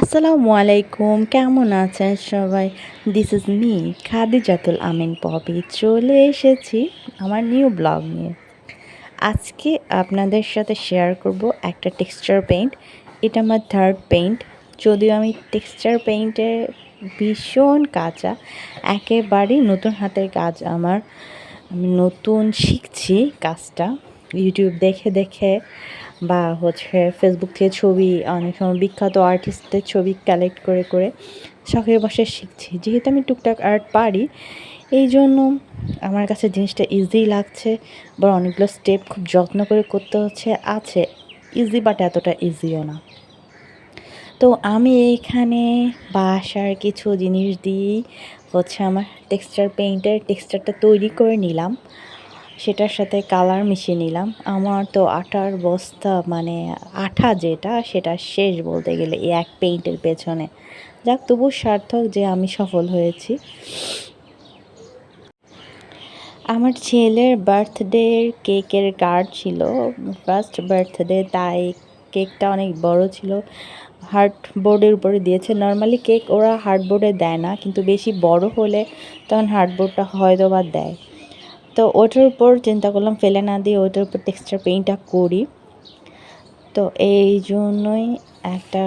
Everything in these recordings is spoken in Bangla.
আসসালামু আলাইকুম, কেমন আছেন সবাই? This is me Khadijatul Amin Popy, চলে এসেছি আমার নিউ ব্লগ নিয়ে। আজকে আপনাদের সাথে শেয়ার করব একটা টেক্সচার পেইন্ট এটা আমার থার্ড পেইন্ট যদিও আমি টেক্সচার পেইন্টে ভীষণ কাঁচা, একেবারেই নতুন হাতের কাজ আমার। আমি নতুন শিখছি কাজটা ইউটিউব দেখে দেখে বা হচ্ছে ফেসবুক থেকে ছবি, অনেক সময় বিখ্যাত আর্টিস্টদের ছবি কালেক্ট করে করে শখের বসে শিখছি। যেহেতু আমি টুকটাক আর্ট পারি, এই জন্য আমার কাছে জিনিসটা ইজি লাগছে বা অনেকগুলো স্টেপ খুব যত্ন করে করতে হচ্ছে, আছে ইজি বাট এতটা ইজিও না। তো আমি এখানে বাসার কিছু জিনিস দিয়েই হচ্ছে আমার টেক্সচার পেইন্টের টেক্সচারটা তৈরি করে নিলাম। সেটার সাথে কালার মিশিয়ে নিলাম। আমার তো আটার বস্তা মানে আঠা যেটা, সেটা শেষ বলতে গেলে এই এক পেইন্টের পেছনে। যাক তবু সার্থক যে আমি সফল হয়েছি। আমার ছেলের বার্থডে কেকের কার্ড ছিল। ফার্স্ট বার্থডে তাই কেকটা অনেক বড় ছিল। হার্ড বোর্ডের উপরে দিয়েছে। নর্মালি কেক ওরা হার্ডবোর্ডে দেয় না, কিন্তু বেশি বড় হলে তখন হার্ডবোর্ডটা হয়তো বা দেয়। তো ওটার উপর চিন্তা করলাম, ফেলে না দিয়ে ওটার উপর টেক্সচার পেইন্টটা করি। তো এই জন্যই একটা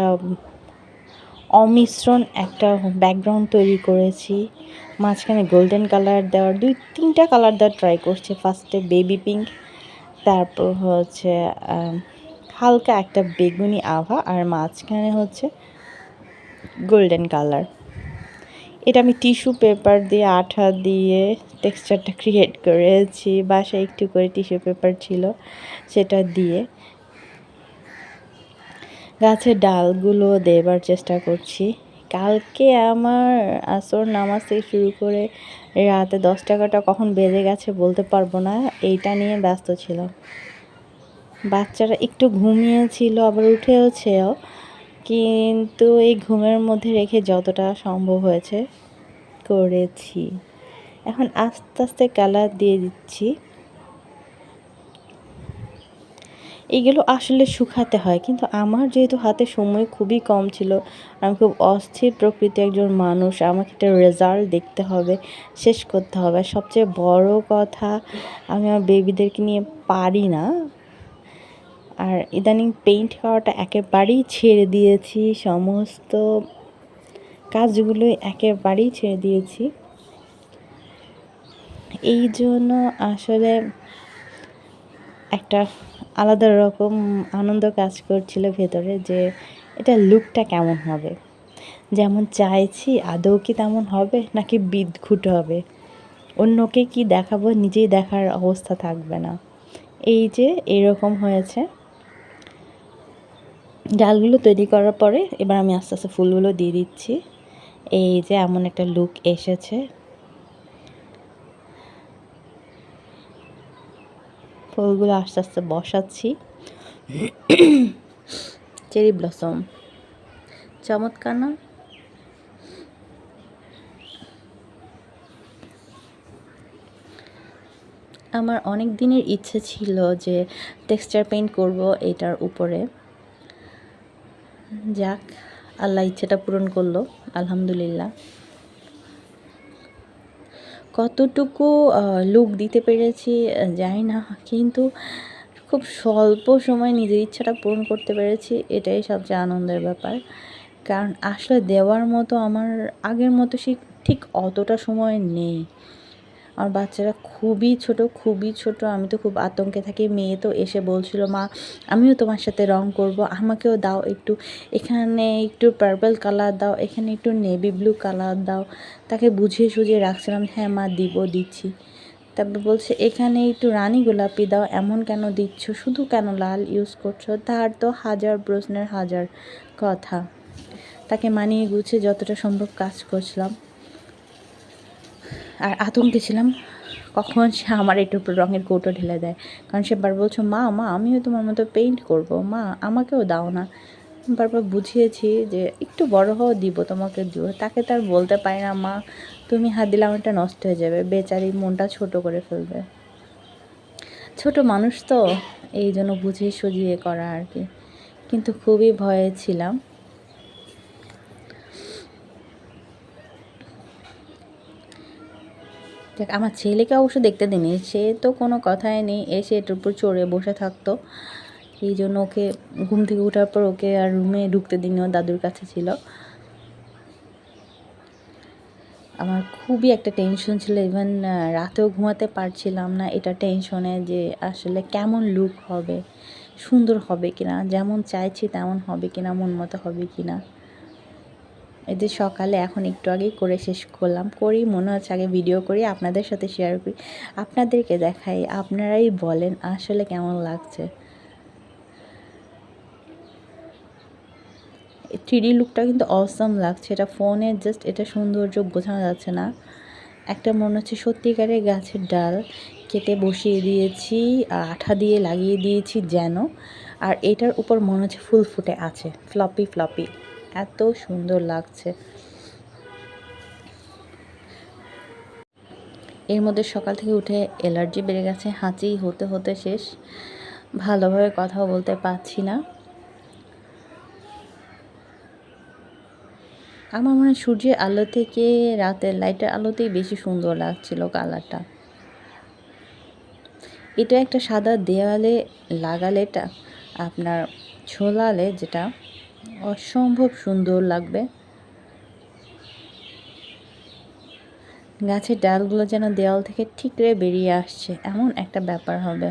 অমিশ্রণ একটা ব্যাকগ্রাউন্ড তৈরি করেছি। মাঝখানে গোল্ডেন কালার দেওয়ার দুই, তিনটা কালার দেওয়ার ট্রাই করছি। ফার্স্টে বেবি পিঙ্ক তারপর হচ্ছে হালকা একটা বেগুনি আভা, আর মাঝখানে হচ্ছে গোল্ডেন কালার এটা আমি টিস্যু পেপার দিয়ে আঠা দিয়ে টেক্সচারটা ক্রিয়েট করেছি, বাসায় একটু করে টিস্যু পেপার ছিল সেটা দিয়ে। গাছের ডালগুলো দেবার চেষ্টা করছি। কালকে আমার আসর নামাজ থেকে শুরু করে রাতে দশ টাকাটা কখন বেজে গেছে বলতে পারব না, এইটা নিয়ে ব্যস্ত ছিলাম। বাচ্চারা একটু ঘুমিয়েছিল, আবার উঠেওছেও। কিন্তু এই ঘুমের মধ্যে রেখে যতটা সম্ভব হয়েছে করেছি। এখন আস্তে আস্তে কালার দিয়ে দিচ্ছি। এগুলো আসলে শুকাতে হয়, কিন্তু আমার যেহেতু হাতে সময় খুবই কম ছিল, আমি খুব অস্থির প্রকৃতি একজন মানুষ, আমাকে একটা রেজাল্ট দেখতে হবে, শেষ করতে হবে। সবচেয়ে বড় কথা, আমি আমার বেবিদেরকে নিয়ে পারি না। আর ইদানিং পেইন্ট করাটা একেবারেই ছেড়ে দিয়েছি, সমস্ত কাজগুলোই একেবারেই ছেড়ে দিয়েছি। এই জন্য আসলে একটা আলাদা রকম আনন্দ কাজ করছিল ভেতরে যে এটা লুকটা কেমন হবে? যেমন চাইছি আদৌ কি তেমন হবে নাকি বিদঘুট হবে? অন্যকে কি দেখাবো নিজেই দেখার অবস্থা থাকবে না। এই যে এরকম হয়েছে। ডালগুলো তৈরি করার পরে এবার আমি আস্তে আস্তে ফুলগুলো দিয়ে দিচ্ছি। এই যে এমন একটা লুক এসেছে। ফুলগুলো আস্তে আস্তে বসাচ্ছি। চেরি ব্লসম চমৎকার না? আমার অনেক দিনের ইচ্ছে ছিল যে টেক্সচার পেইন্ট করব এটার উপরে। যাক, আল্লাহ ইচ্ছেটা পূরণ করল, আলহামদুলিল্লাহ। কতটুকু লুক দিতে পেরেছি জানি না, কিন্তু খুব স্বল্প সময় নিজের ইচ্ছাটা পূরণ করতে পেরেছি, এটাই সবচেয়ে আনন্দের ব্যাপার। কারণ আসলে দেওয়ার মতো আমার আগের মতো সে ঠিক অতটা সময় নেই। আমার বাচ্চারা খুবই ছোট খুবই ছোট। আমি তো খুব আতঙ্কে থাকি। মেয়ে তো এসে বলছিল, মা, আমিও তোমার সাথে রং করব। আমাকেও দাও একটু। এখানে একটু পার্পল কালার দাও, এখানে একটু নেভি ব্লু কালার দাও। তাকে বুঝিয়ে সুঝিয়ে রাখছিলাম হ্যাঁ মা, দিব, দিচ্ছি। তারপর বলছে, এখানে একটু রানী গোলাপি দাও, এমন কেন দিচ্ছ? শুধু কেন লাল ইউজ করছ? তার তো হাজার প্রশ্নের হাজার কথা। তাকে মানিয়ে গুছিয়ে যতটা সম্ভব কাজ করছিলাম। আর আতঙ্কে ছিলাম, কখন সে আমার একটু রঙের কৌটো ঢেলে দেয়। কারণ সে বার বলছো, মা মা, আমিও তোমার মতো পেইন্ট করব। মা, আমাকেও দাও না। বারবার বুঝিয়েছি যে একটু বড় হও, দিব তোমাকে, দিব। তাকে তার বলতে পারি না, মা, তুমি হাত দিলে আমারটা নষ্ট হয়ে যাবে। বেচারি মনটা ছোট করে ফেলবে। ছোট মানুষ তো, এই জন্য বুঝিয়ে সুঝিয়ে করা আর কি। কিন্তু খুবই ভয়ে ছিলাম। দেখ, আমার ছেলেকে অবশ্য দেখতে দিনি সে তো কোনো কথাই নেই, এসে এটার উপর চড়ে বসে থাকতো। এই জন্য ওকে ঘুম থেকে ওঠার পর ওকে আর রুমে ঢুকতে দিনি ও দাদুর কাছে ছিল। আমার খুবই একটা টেনশন ছিল ইভেন রাতেও ঘুমাতে পারছিলাম না। এটা টেনশনে যে আসলে কেমন লুক হবে, সুন্দর হবে কিনা, যেমন চাইছি তেমন হবে কিনা, মন মতো হবে কিনা। এই যে সকালে এখন একটু আগেই করে শেষ করলাম, করি, মনে হচ্ছে আগে ভিডিও করি, আপনাদের সাথে শেয়ার করি। আপনাদেরকে দেখাই, আপনারাই বলেন আসলে কেমন লাগছে। থ্রিডি লুকটা কিন্তু অসম লাগছে, এটা ফোনে জাস্ট এটা সৌন্দর্য বোঝানো যাচ্ছে না। একটা মনে হচ্ছে সত্যিকারের গাছের ডাল, কেটে বসিয়ে দিয়েছি আঠা দিয়ে লাগিয়ে দিয়েছি যেন, আর এটার উপর মনে হচ্ছে ফুল ফুটে আছে ফ্লপি ফ্লপি এত সুন্দর লাগছে। এর মধ্যে সকাল থেকে উঠে অ্যালার্জি বেড়ে গেছে, হাঁচি হতে হতে শেষ। ভালোভাবে কথাও বলতে পারছি না। আমার মনে হয় সূর্যের আলো থেকে রাতের লাইটের আলোতেই বেশি সুন্দর লাগছিল কালারটা এটা একটা সাদা দেওয়ালে লাগালে এটা আপনার ছোলালে যেটা অসম্ভব সুন্দর লাগবে। গাছের ডালগুলো যেন দেওয়াল থেকে ঠিকরে বেরিয়ে আসছে, এমন একটা ব্যাপার হবে।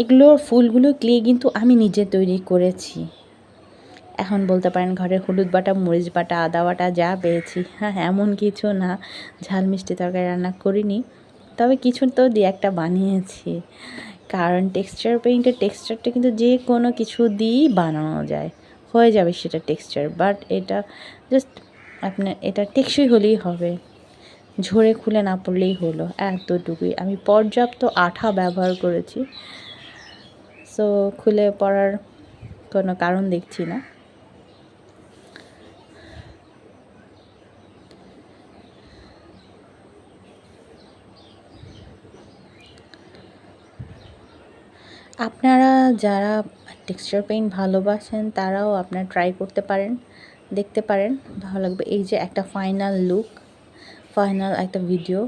এগুলোর ফুলগুলো ক্লে কিন্তু আমি নিজে তৈরি করেছি। এখন বলতে পারেন ঘরে হলুদ বাটা, মরিচ বাটা, আদা বাটা যা পেয়েছি। হ্যাঁ এমন কিছু না ঝাল মিষ্টি তরকারি রান্না করিনি। তবে কিছু তো দিয়ে একটা বানিয়েছি। কারণ টেক্সচার পেইন্টের টেক্সচারটা কিন্তু যে কোনো কিছু দিয়েই বানানো যায়। হয়ে যাবে সেটা টেক্সচার বাট এটা জাস্ট আপনার এটা টেকসই হলেই হবে। ঝরে খুলে না পড়লেই হলো, এতটুকুই। আমি পর্যাপ্ত আঠা ব্যবহার করেছি। সো খুলে পড়ার কোনো কারণ দেখছি না। আপনারা যারা টেক্সচার পেইন্ট ভালোবাসেন, তারাও আপনার ট্রাই করতে পারেন, দেখতে পারেন। ভালো লাগবে। এই যে একটা ফাইনাল লুক ফাইনাল একটা ভিডিও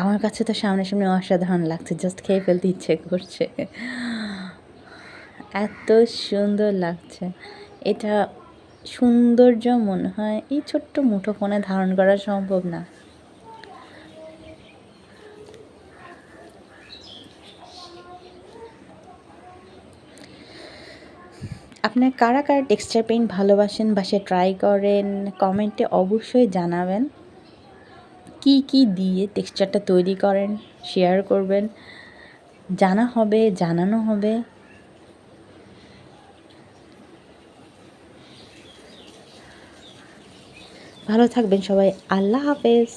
আমার কাছে তো সামনে সামনে অসাধারণ লাগছে। জাস্ট খেয়ে ফেলতে ইচ্ছে করছে। এত সুন্দর লাগছে। এটা সৌন্দর্য মনে হয় এই ছোট্ট মুঠো ফোনে ধারণ করা সম্ভব না। আপনার কারা কারা টেক্সচার পেইন্ট ভালোবাসেন বা সে ট্রাই করেন কমেন্টে অবশ্যই জানাবেন। কি কি দিয়ে টেক্সচারটা তৈরি করেন শেয়ার করবেন। জানা হবে, জানানো হবে। ভালো থাকবেন সবাই। আল্লাহ হাফেজ।